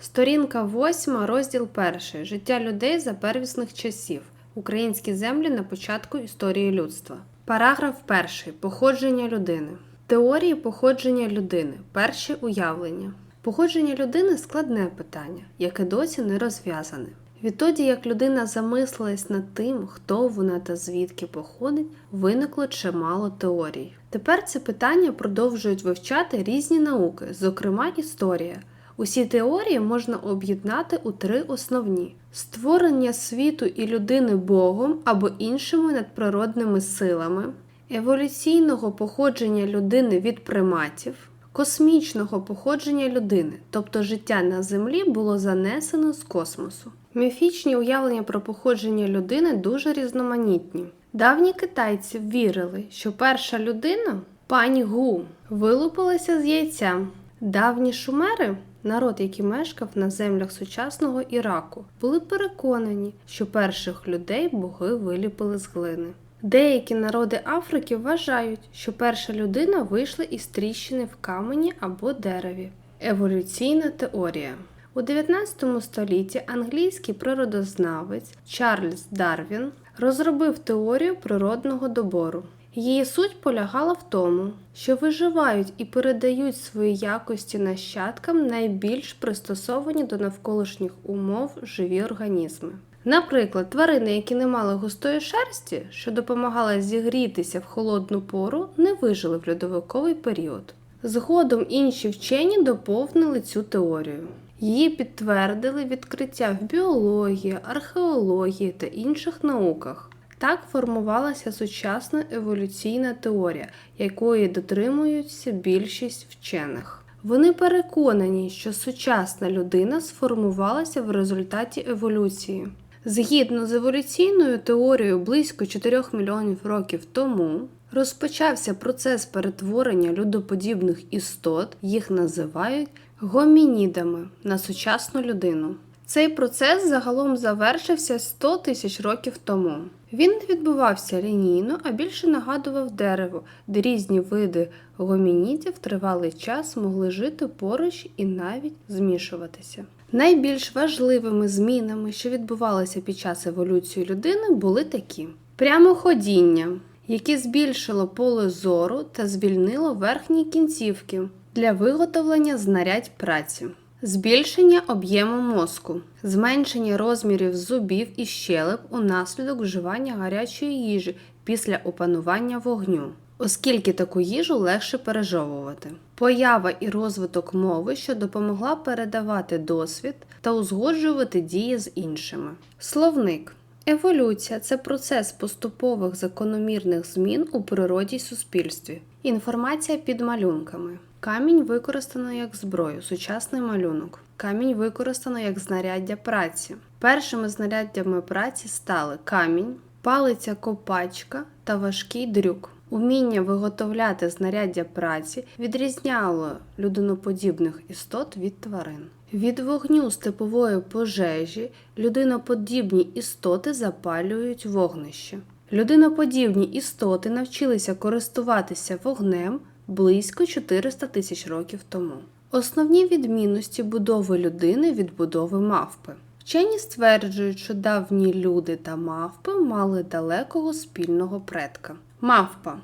Сторінка 8, розділ 1. Життя людей за первісних часів. Українські землі на початку історії людства. Параграф 1. Походження людини. Теорії походження людини. Перші уявлення. Походження людини складне питання, яке досі не розв'язане. Відтоді, як людина замислилась над тим, хто вона та звідки походить, виникло чимало теорій. Тепер це питання продовжують вивчати різні науки, зокрема історія. Усі теорії можна об'єднати у три основні: створення світу і людини Богом або іншими надприродними силами, еволюційного походження людини від приматів, космічного походження людини, тобто життя на Землі було занесено з космосу. Міфічні уявлення про походження людини дуже різноманітні. Давні китайці вірили, що перша людина, пані Гу, вилупилася з яйця. Давні шумери, народ, який мешкав на землях сучасного Іраку, були переконані, що перших людей боги виліпили з глини. Деякі народи Африки вважають, що перша людина вийшла із тріщини в камені або дереві. Еволюційна теорія. У 19 столітті англійський природознавець Чарльз Дарвін розробив теорію природного добору. Її суть полягала в тому, що виживають і передають свої якості нащадкам найбільш пристосовані до навколишніх умов живі організми. Наприклад, тварини, які не мали густої шерсті, що допомагала зігрітися в холодну пору, не вижили в льодовиковий період. Згодом інші вчені доповнили цю теорію. Її підтвердили відкриття в біології, археології та інших науках. Так формувалася сучасна еволюційна теорія, якої дотримуються більшість вчених. Вони переконані, що сучасна людина сформувалася в результаті еволюції. Згідно з еволюційною теорією близько 4 мільйонів років тому розпочався процес перетворення людоподібних істот, їх називають гомінідами на сучасну людину. Цей процес загалом завершився 100 тисяч років тому. Він не відбувався лінійно, а більше нагадував дерево, де різні види гомінідів тривалий час могли жити поруч і навіть змішуватися. Найбільш важливими змінами, що відбувалися під час еволюції людини, були такі: прямоходіння, яке збільшило поле зору та звільнило верхні кінцівки для виготовлення знарядь праці. Збільшення об'єму мозку, зменшення розмірів зубів і щелеп унаслідок вживання гарячої їжі після опанування вогню, оскільки таку їжу легше пережовувати. Поява і розвиток мови, що допомогла передавати досвід та узгоджувати дії з іншими. Словник. Еволюція це процес поступових закономірних змін у природі й суспільстві. Інформація під малюнками. Камінь використано як зброю, сучасний малюнок. Камінь використано як знаряддя праці. Першими знаряддями праці стали камінь, палиця копачка та важкий дрюк. Уміння виготовляти знаряддя праці відрізняло людиноподібних істот від тварин. Від вогню степової пожежі людиноподібні істоти запалюють вогнище. Людиноподібні істоти навчилися користуватися вогнем близько 400 тисяч років тому. Основні відмінності будови людини від будови мавпи. Вчені стверджують, що давні люди та мавпи мали далекого спільного предка. Мавпа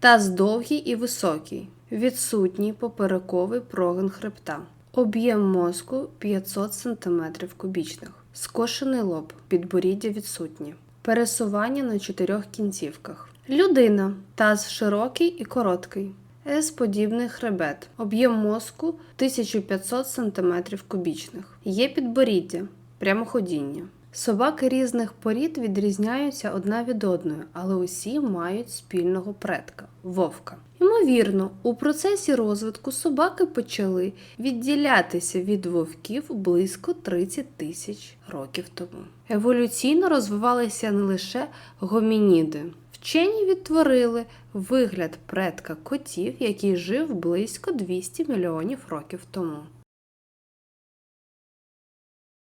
таз довгий і високий, відсутній поперековий прогин хребта, об'єм мозку 500 см кубічних, скошений лоб, підборіддя відсутнє, пересування на чотирьох кінцівках. Людина таз широкий і короткий. С-подібний хребет, об'єм мозку 1500 см кубічних. Є підборіддя, прямоходіння. Собаки різних порід відрізняються одна від одної, але усі мають спільного предка вовка. Ймовірно, у процесі розвитку собаки почали відділятися від вовків близько 30 тисяч років тому. Еволюційно розвивалися не лише гомініди. Вчені відтворили вигляд предка котів, який жив близько 200 мільйонів років тому.